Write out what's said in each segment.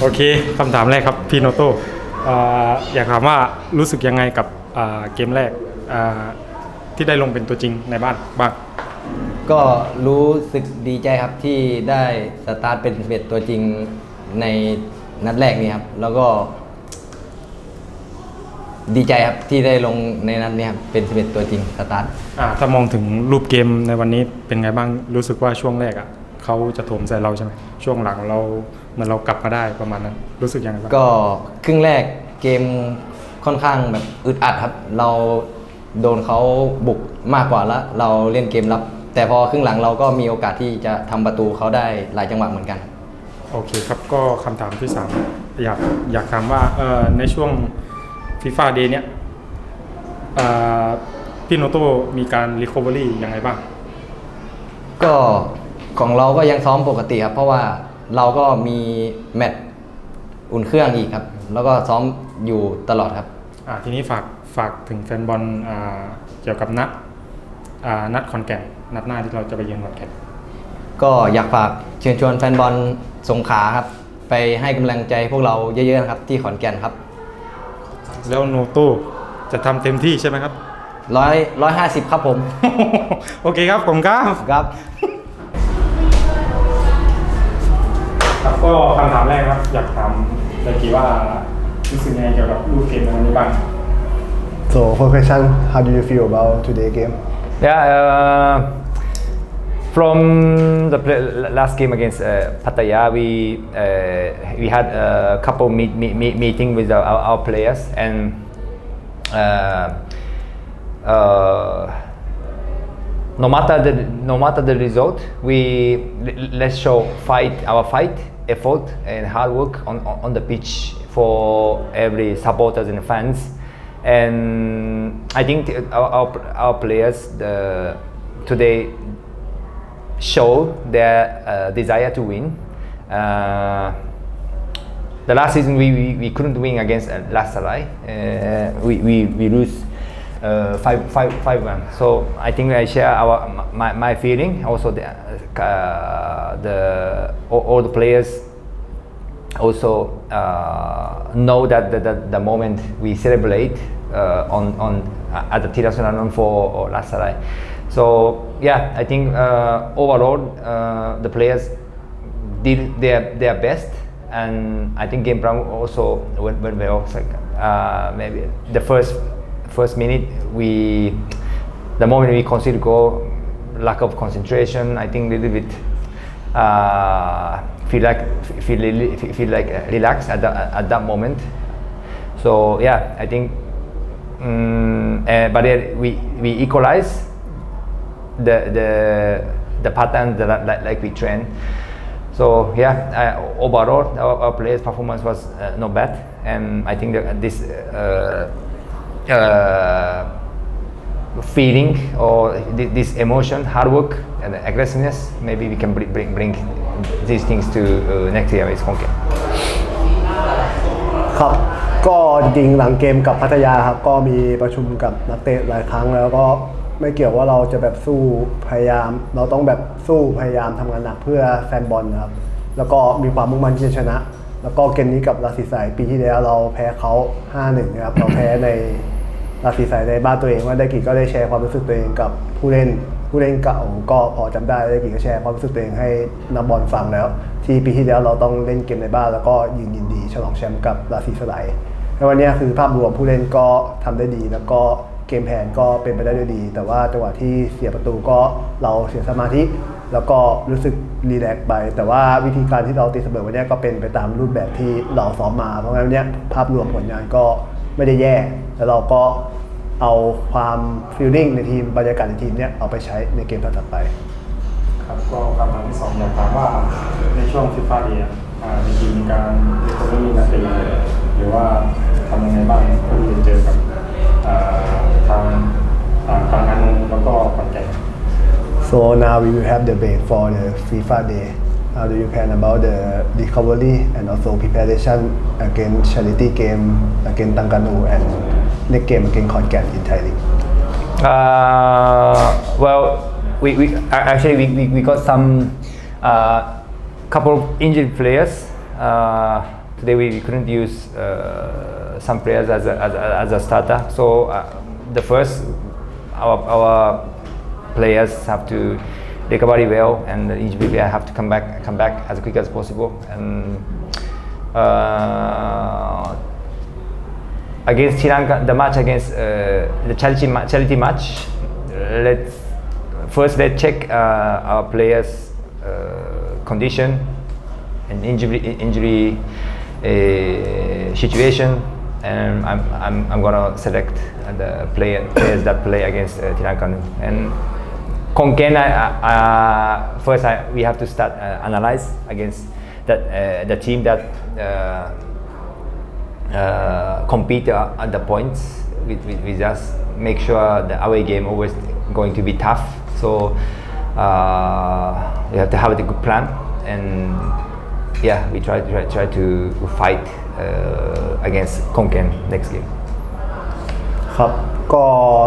โอเคคำถามแรกครับพี่โนโต้เอ่ออยากถามว่ารู้สึกยังไงกับอ่าเกมแรกอ่าที่ได้ลงเป็นตัวจริงในบ้านบ้างก็รู้สึกดีใจครับที่ได้สตาร์ทเป็นเบ็ดตัวจริงในนัดแรกนี้ครับ แล้วก็ดีใจครับที่ได้ลงในนัดนี้ครับเป็นเบ็ดตัวจริงสตาร์ทอ่าถ้ามองถึงรูปเกมในวันนี้เป็นไงบ้างรู้สึกว่าช่วงแรกอะ เขาจะโถมใส่เราใช่ไหมช่วงหลังเราเหมือนเรากลับมาได้ประมาณนั้น รู้สึกยังไงบ้างก็ครึ่งแรกเกมค่อนข้างแบบอึดอัดครับ เราโดนเขาบุกมากกว่าแล้วเราเล่นเกมรับ แต่พอครึ่งหลังเราก็มีโอกาสที่จะทำประตูเขาได้หลายจังหวะเหมือนกัน โอเคครับก็คำถามที่สามอยากอยากถามว่าเอ่อในช่วงฟีฟ่าเดย์เนี้ยเอ่อพี่โนโต้มีการรีคอเวอรี่ยังไงบ้าง ก็ ของเราก็ยังซ้อมปกติครับเพราะว่าเราก็มีแมตช์อุ่นเครื่องอีกครับ แล้วก็ซ้อมอยู่ตลอดครับ อ่าทีนี้ฝากฝากถึงแฟนบอลอ่าเกี่ยวกับนัดอ่านัดขอนแก่นนัดหน้าที่เราจะไปเยือนขอนแก่นก็อยากฝากเชิญชวนแฟนบอลสงขลาครับ ไปให้กำลังใจพวกเราเยอะๆนะครับที่ขอนแก่นครับแล้วโนโต้จะทำเต็มที่ใช่ไหมครับ ร้อยร้อยห้าสิบครับผม โอเคครับผมครับ ครับ ครับก็คำถามแรกครับ อยากถามไดกีว่ารู้สึกยังไงเกี่ยวกับรูปเกมในวันนี้บ้าง So for question, how do you feel about today game? Yeah, uh, from the play, last game against uh, Pattaya, we uh, we had a couple meet, meet, meet meeting with our, our players and uh, uh, no matter the no matter the result, we l- let's show fight our fight, effort, and hard work on, on the pitch for every supporters and fans. And I think our, our, our players the, today show their uh, desire to win. Uh, the last season we, we, we couldn't win against uh, Las Salai. Uh, we, we, we lose uh, five, five, five one. So I think I share our my, my feeling. Also the uh, the all, all the players also uh, know that the, the, the moment we celebrate uh, on, on at the Tirasunanam for Las Salai. So yeah, I think uh, overall uh, the players did their their best, and I think game plan also went, went well. Like, uh, maybe the first first minute we, the moment we conceded goal, lack of concentration. I think a little bit uh, feel like feel feel like uh, relaxed at that at that moment. So yeah, I think. Um, uh, but then we we equalize the the the pattern that like, like we train. So yeah, uh, overall our, our players' performance was uh, not bad, and I think that this uh, uh, feeling or thi- this emotion, hard work, and aggressiveness, maybe we can bring bring, bring these things to uh, next year with Honken. ครับก็จริงหลังเกมกับพัทยาครับก็มีประชุมกับนักเตะหลายครั้งแล้วก็ไม่เกี่ยวว่าเราจะแบบสู้พยายาม เราต้องแบบสู้พยายามทำงานหนักเพื่อแฟนบอลนะครับแล้วก็มีความมุ่งมั่นที่จะชนะ แล้วก็เกมนี้กับราศีสายปีที่แล้วเราแพ้เขา5-1นะครับเราแพ้ใน ราศีสายในบ้านตัวเองว่าได้กิก็ได้แชร์ความรู้สึกตัวเองกับผู้เล่นผู้เล่นเก่าก็พอจำได้ได้กิก็แชร์ความรู้สึกตัวเองให้นักบอลฟังแล้ว ที่ปีที่แล้วเราต้องเล่นเกมในบ้านแล้วก็ยืนยินดี ฉลองแชมป์กับราศีสไลด์ในวันนี้คือภาพรวมผู้เล่นก็ทำได้ดีแล้วก็เกมแผนก็เป็นไปได้ด้วยดี แต่ว่าจังหวะที่เสียประตูก็เราเสียสมาธิแล้วก็รู้สึกรีแลกซ์ไป แต่ว่าวิธีการที่เราตีเสมอวันนี้ก็เป็นไปตามรูปแบบที่เราซ้อมมา เพราะงั้นวันนี้ภาพรวมผลงานก็ ไม่ได้แย่แล้วเราก็เอาความฟีลลิ่งในทีมบรรยากาศในทีมเนี้ยเอาไปใช้ในเกมถัดๆไป ครับก็คำถามที่สองอยากถามว่าในช่วงฟีฟ่าเดย์ในทีมมีการรีคอเวอรี่นักเตะหรือว่าทำยังไงบ้างเพื่อที่จะเจอกับอ่าทางอ่าทางงานนงแล้วก็ขอนแก่น So now we will have the debate for the FIFA day. How do you plan about the recovery and also preparation against charity game against Tanganu and next game against Konkan in Thai League? Uh, well, we, we actually we, we, we got some uh, couple of injured players. Uh, today we couldn't use uh, some players as a, as a, as a starter. So uh, the first, our, our players have to recover well, and the injury player have to come back come back as quick as possible. And uh, against Sri Lanka, the match against uh, the charity, ma- charity match, let's first let's check uh, our players' uh, condition and injury injury situation, and I'm, I'm, I'm gonna select the player, players that play against uh, Tirankanu. And Konken, I, I, uh, first I, we have to start uh, analyze against that uh, the team that. Uh, uh, compete uh, at the points with, with, with us. Make sure the away game always going to be tough. So uh, we have to have a good plan, and yeah, we try try, try to fight uh, against Konken next game. ครับ ก็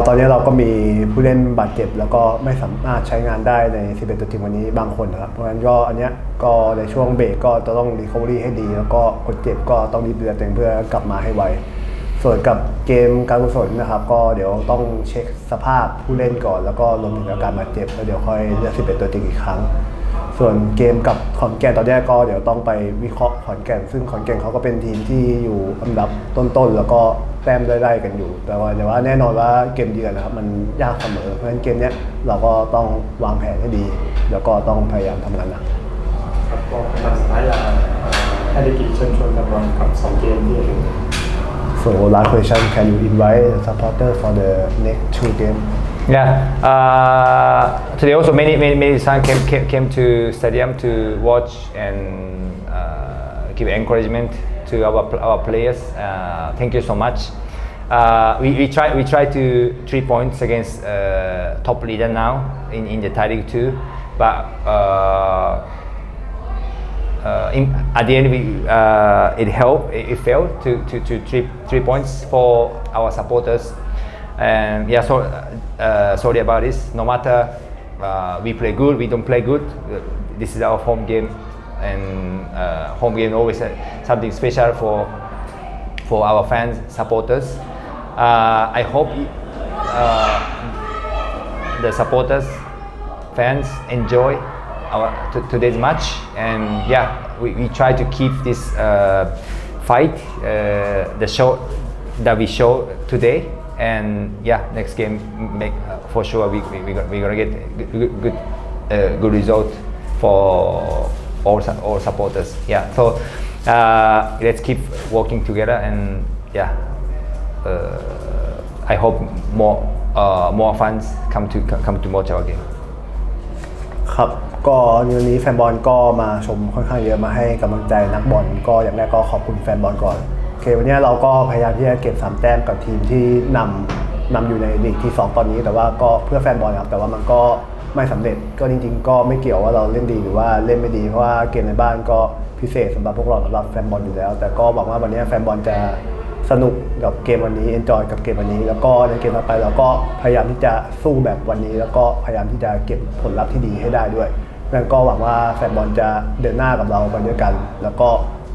ตอนนี้เราก็มีผู้เล่นบาดเจ็บ แล้วก็ไม่สามารถใช้งานได้ใน 11 ตัวทีมวันนี้บางคนนะครับ เพราะฉะนั้นก็อันเนี้ยก็ในช่วงเบรกก็จะต้องรีคอเวอรี่ให้ดี แล้วก็คนเจ็บก็ต้องรีบเดือตัวเองเพื่อกลับมาให้ไวส่วนกับเกมการกุศลนะครับ ก็เดี๋ยวต้องเช็คสภาพผู้เล่นก่อน แล้วก็รวมถึงอาการบาดเจ็บแล้วเดี๋ยวค่อยเลือก11 ตัวจริงอีกครั้ง ส่วนเกมกับขอนแก่นตอนนี้ก็เดี๋ยวต้องไปวิเคราะห์ขอนแก่น ซึ่งขอนแก่นเขาก็เป็นทีมที่อยู่อันดับต้นๆ แล้วก็แต้มไล่ๆกันอยู่ แต่ว่าแต่ว่าแน่นอนว่าเกมเยือนนะครับมันยากเสมอเพราะฉะนั้นเกมเนี้ยเราก็ต้องวางแผนให้ดี แล้วก็ต้องพยายามทำงานหนักครับก็คำถามสุดท้ายอยากเอ่อให้ได้กี่เชิญชวนกันบอลกับสองเกมที่จะถึง so last question can you invite the supporter for the next two game Yeah. Uh, today also many many many son came, came came to stadium to watch and uh, give encouragement to our our players. Uh, thank you so much. Uh, we, we try we try to three points against uh, top leader now in, in the Thai League two, but uh, in, at the end we it helped it, it failed to, to, to three three points for our supporters and yeah so uh, sorry about this. No matter uh, we play good we don't play good uh, this is our home game. And uh, home game always uh, something special for for our fans supporters. Uh, I hope the supporters fans enjoy our today's match. And yeah we, we try to keep this fight the show that we show today and yeah next game make uh, for sure we, we, we gonna, we gonna get good good, uh, good result for all, all supporters yeah so uh, let's keep working together and yeah uh, I hope more uh, more fans come to come to watch our game ครับก็วันนี้แฟนบอลก็มาชมค่อนข้างเยอะมาให้กำลังใจนักบอลก็อย่างแรกก็ขอบคุณแฟนบอลก่อน เควันนี้เราก็พยายามที่จะเก็บ3แต้มกับทีมที่นำนำอยู่ในลีกที่2ตอนนี้ แต่ว่าก็เพื่อแฟนบอลครับแต่ว่ามันก็ไม่สำเร็จก็จริง ๆ ก็ไม่เกี่ยวว่าเราเล่นดีหรือว่าเล่นไม่ดีเพราะว่าเกมในบ้านก็พิเศษสำหรับพวกเราสำหรับแฟนบอลอยู่แล้ว แต่ก็หวังว่าวันนี้แฟนบอลจะสนุกกับเกมวันนี้เอนจอยกับเกมวันนี้ แล้วก็ในเกมต่อไปเราก็พยายามที่จะสู้แบบวันนี้ แล้วก็พยายามที่จะเก็บผลลัพธ์ที่ดีให้ได้ด้วยงั้นก็หวังว่าแฟนบอลจะเดินหน้ากับเราไปด้วยกัน แล้วก็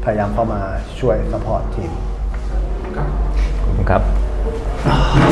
พยายามเข้ามาช่วยสปอร์ตทีม ครับ